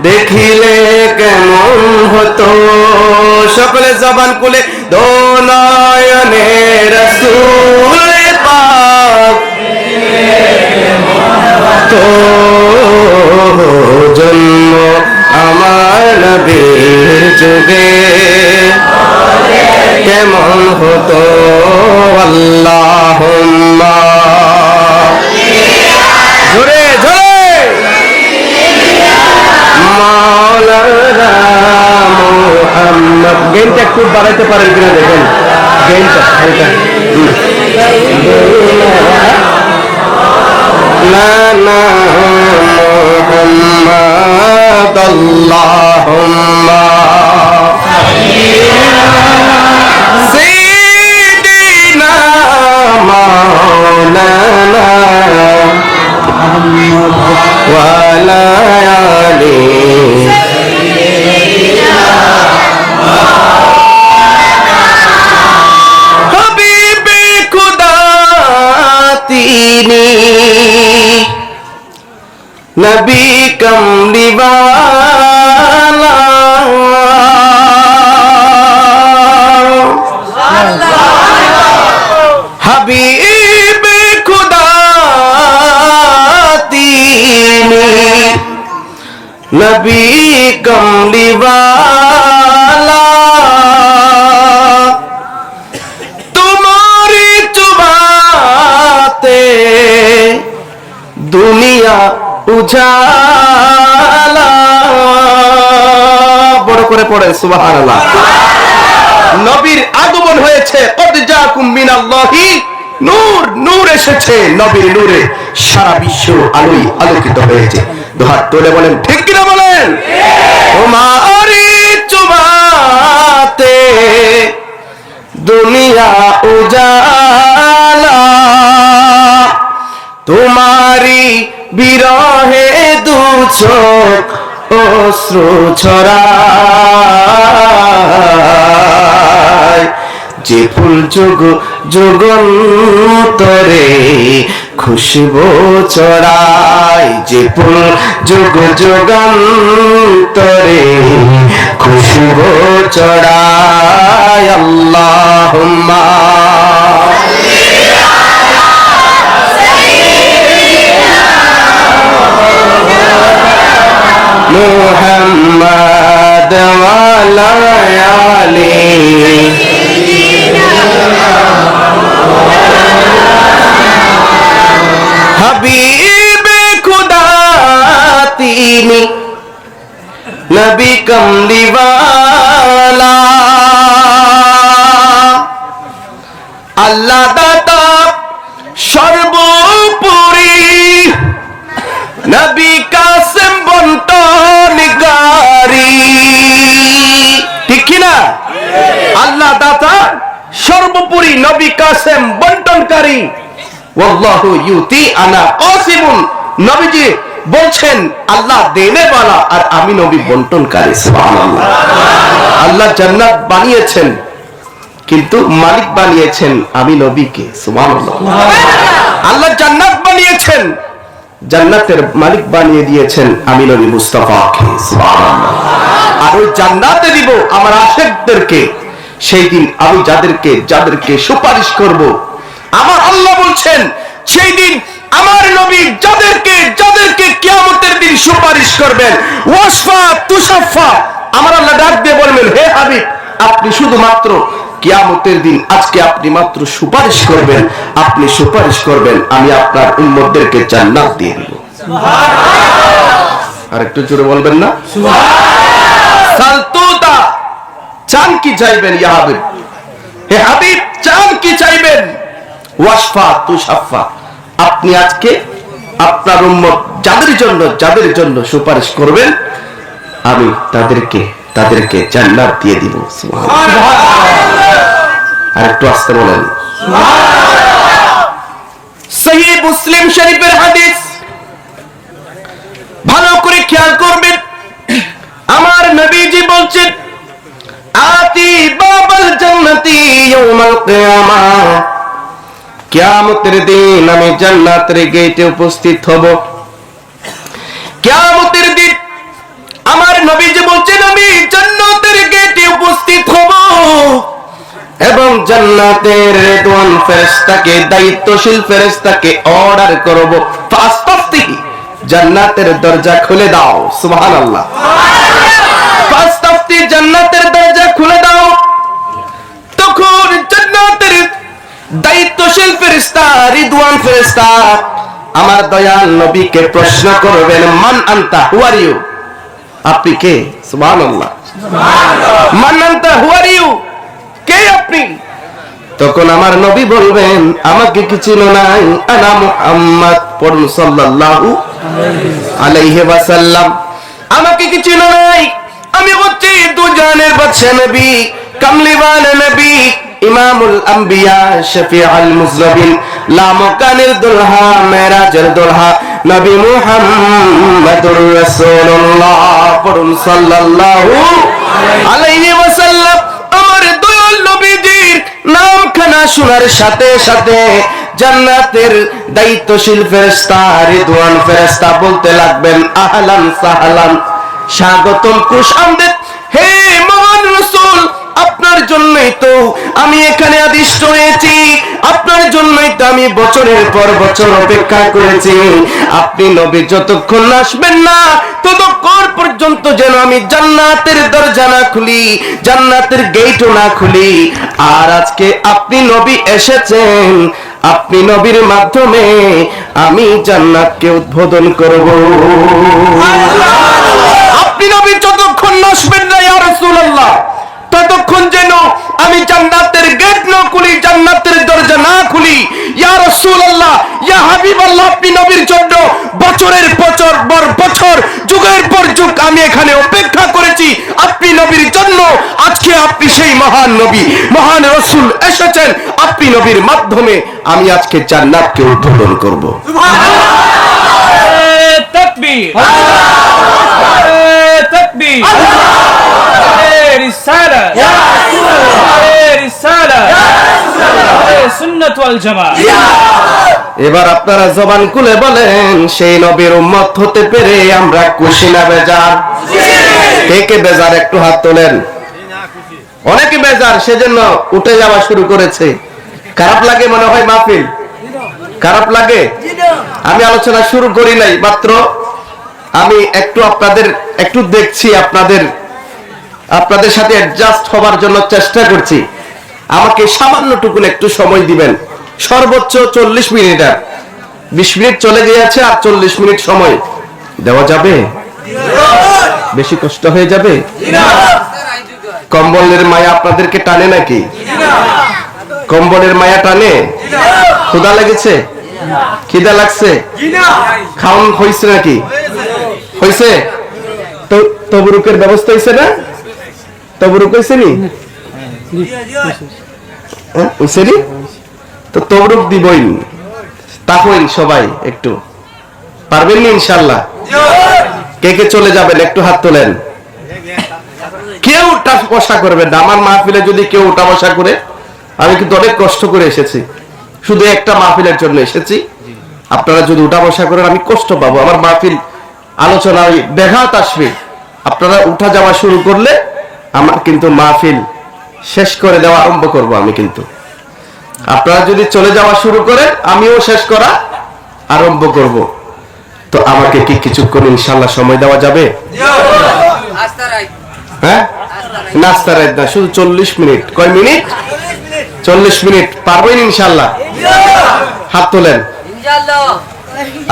দেখিলে কেমন হতো? সকলে জবান কুলে দোনায়নে বাড়াইতে পারেন কিনা দেখেন। গেইনটা এটা। লানা মুহাম্মদ আল্লাহুম্মা সাইয়্যিদিনা মাওলানা নবী কমলিওয়ালা, তোমারি চুবাতে দুনিয়া উজালা। বড় করে পড়ে, সুবহানাল্লাহ। নবীর আগমন হয়েছে, কদ জাকুম মিনাল্লাহি, নূর নূর এসেছে, নবীর নূরে সারা বিশ্ব আলোই আলোকিত হয়েছে। দুহাত তোলে বলেন ঠিক কিনা বলেন? তোমারি চুমাতে দুনিয়া উজালা তোমারি বিরহে দু চোখ অশ্রু ছড়ায় যে ফুল যোগ যোগন্তরে খুশবু চড়ায় যে ফুল যোগ যোগান্তরে খুশবু চড়ায় আল্লাহ নবী কমলিওয়ালা। আল্লাহ দাতা সর্বোপরি। নবী কাসেম বন্টনকারী ঠিক কিনা আল্লাহ দাতা সর্বোপরি নবী কাসেম বন্টনকারী। ওয়াল্লাহু ইউতি আনা কাসিমুন। নবীজি বলছেন, আল্লাহ দেনে বালা আর আমি নবী বন্টনকারী আল্লাহ জান্নাত বানিয়েছেন, কিন্তু মালিক বানিয়েছেন আমি নবীকে আল্লাহ জান্নাত বানিয়েছেন, জান্নাতের মালিক বানিয়ে দিয়েছেন আমি নবী মুস্তাফাকে আর ওই জান্নাতে দিব আমার আশেকদেরকে, সেই দিন আমি যাদেরকে যাদেরকে সুপারিশ করব। আমার আল্লাহ বলছেন, সেই দিন আমার নবী যাদেরকে যাদেরকে কিয়ামতের দিন সুপারিশ করবেন। ওয়াসফা তুসাফা আমার আল্লাহ ডাক দিয়ে বলবেন হে হাবিব আপনি শুধুমাত্র কিয়ামতের দিন আজকে আপনি মাত্র সুপারিশ করবেন আপনি সুপারিশ করবেন আমি আপনার উম্মতদেরকে জান্নাত দিয়ে দিব। আর একটু জোরে বলবেন না? সালতুতা চান কি চাইবেন ইয়া হাবিব? হে হাবিব চান কি চাইবেন? ওয়াসফা তুসাফা আপনি আজকে আপনার উম্মত যাদের জন্য যাদের জন্য সুপারিশ করবেন, আমি তাদেরকে তাদেরকে জান্নাত দিয়ে দিব। আর একটু আসতে বলেন। মুসলিম শরীফের হাদিস। ভালো করে খেয়াল করবেন। আমার নবীজি বলছেন, আতি বাবাল জান্নাতি ইয়াউমাল কিয়ামা। কিয়ামতের দিন আমি জান্নাতের গেটে উপস্থিত হব। কিয়ামতের দিন আমার নবীজি বলছেন আমি জান্নাতের গেটে উপস্থিত হব। এবং জান্নাতের রেদওয়ান ফেরেশতাকে দায়িত্বশীল ফেরেশতাকে অর্ডার করব। ফাস্তাফতিহি জান্নাতের দরজা খুলে দাও। সুবহানাল্লাহ। ফাস্তাফতি জান্নাতের দরজা খুলে দাও। দায়িত্বশীল ফেরেশতা, রিদওয়ান ফেরেশতা, আমার দয়াল নবীকে প্রশ্ন করবেন, মান আনতা হু আর ইউ আপনি কে? সুবহানাল্লাহ। মান আনতা হু আর ইউ কে আপনি? তখন আমার নবী বলবেন, আমাকে কি চিনো নাই? আনা মুহাম্মদ, পড়ুন সাল্লাল্লাহু আলাইহি ওয়াসাল্লাম। আমাকে কি চিনো নাই? আমি হচ্ছি দুজানের বাদশা নবী, কামলিওয়ালা নবী। ইমামুল আম্বিয়া শফিউল মুজলিমিন লামকানের দুলহা, মেরাজের দুলহা, নবী মুহাম্মদুর রাসূলুল্লাহ, পড়ুন সাল্লাল্লাহু আলাইহি ওয়াসাল্লাম। আমার দয়াল নবীজির নামখানা শোনার সাথে সাথে জান্নাতের দায়িত্বশীল ফেরেশতা, রিদওয়ান ফেরেশতা বলতে লাগবেন, আহলান সাহলান। স্বাগতম কুশ আপনার জন্যই তো আমি এখানে আদিষ্ট হয়েছি। আপনার জন্যই তো আমি বছরের পর বছর অপেক্ষা করেছি। আপনি নবী যতক্ষণ আসবেন না ততক্ষণ পর্যন্ত যেন আমি জান্নাতের দরজা না খুলি জান্নাতের গেটও না খুলি। আর আজকে আপনি নবী এসেছেন আপনি নবীর মাধ্যমে আমি জান্নাতকে উদ্বোধন করব। আপনি নবী যতক্ষণ না আসবেন না ইয়া রাসূলুল্লাহ। ততক্ষণ যেন আমি জান্নাতের গেট না খুলি জান্নাতের দরজা না খুলি। ইয়া রাসূলুল্লাহ ইয়া হাবিবাল্লাহ আপনি নবীর জন্য বছরের বছর পর বছর যুগের পর যুগ আমি এখানে অপেক্ষা করেছি। আপনি নবীর জন্য আজকে আপনি সেই মহান নবী মহান রসুল এসেছেন। আপনি নবীর মাধ্যমে আমি আজকে জান্নাতকে উদ্বোধন করব। তাকবীর নারে রিসালাত ইয়া রাসূলুল্লাহ নারে রিসালাত ইয়া রাসূলুল্লাহ নারে সুন্নাত ওয়াল জামাত এবার আপনারা জবান খুলে বলেন সেই নবীর উম্মত হতে পেরে আমরা খুশি না বেজার? কে কে বেজার একটু হাত তোলেন? অনেকে বেজার সেজন্য উঠে যাওয়া শুরু করেছে। খারাপ লাগে মনে হয় মাহফিল? খারাপ লাগে? আমি আলোচনা শুরু করি নাই মাত্র আমি একটু আপনাদের একটু দেখছি আপনাদের আপনাদের সাথে অ্যাডজাস্ট হবার জন্য চেষ্টা করছি। আমাকে সামান্যটুকুন একটু সময় দিবেন। সর্বোচ্চ চল্লিশ মিনিট আর। বিশ মিনিট চলে গিয়েছে আর চল্লিশ মিনিট সময়। দেওয়া যাবে? বেশি কষ্ট হয়ে যাবে? কম্বলের মায়া আপনাদেরকে টানে নাকি? কম্বলের মায়া টানে? ক্ষুদা লেগেছে? খিদা লাগছে? খাওয়ান হয়েছে নাকি? হয়েছে তবরুকের ব্যবস্থা হয়েছে না? তবরুক হয়েছে নি? হ্যাঁ, হয়েছে নি? তো তবরুক দিবই সবাই একটু। পারবেন নি ইনশাল্লাহ? কে কে চলে যাবেন একটু হাত তোলেন। কেউ উঠা বসা করবেন না। আমার মাহফিলে যদি কেউ উঠা বসা করে আমি কিন্তু অনেক কষ্ট করে এসেছি। শুধু একটা মাহফিলের জন্য এসেছি। আপনারা যদি উঠা বসা করেন আমি কষ্ট পাবো। আমার মাহফিল আলোচনায় ব্যাঘাত আসবে আপনারা উঠা যাওয়া শুরু করলে আমার কিন্তু মাহফিল শেষ করে দেওয়া আরম্ভ করব আমি কিন্তু। আপনারা যদি চলে যাওয়া শুরু করেন আমিও শেষ করা আরম্ভ করব। তো আমাকে কি কিছুক্ষণ ইনশাল্লাহ সময় দেওয়া যাবে? হ্যাঁ? নাস্তা না শুধু চল্লিশ মিনিট। কয় মিনিট? চল্লিশ মিনিট। পারবেন ইনশাল্লাহ হাত তোলেন।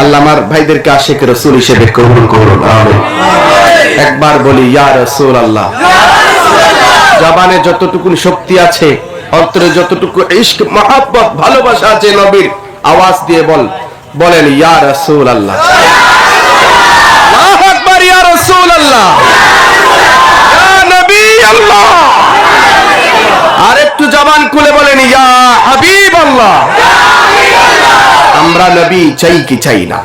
আল্লাহ আমার ভাইদেরকে আশেখ রসুল হিসেবে কবুল করুন একবার বলি ইয়া রসুল আল্লাহ জবানে যতটুকু শক্তি আছে অন্তরে যতটুকু ইস্ক মহাব্বত ভালোবাসা আছে নবীর আওয়াজ দিয়ে বল বলেন ইয়া রসুল আল্লাহ আর একটু জবান খুলে বলেন ইয়া হাবিব আল্লাহ। আমরা নবী চাই কি চাই না।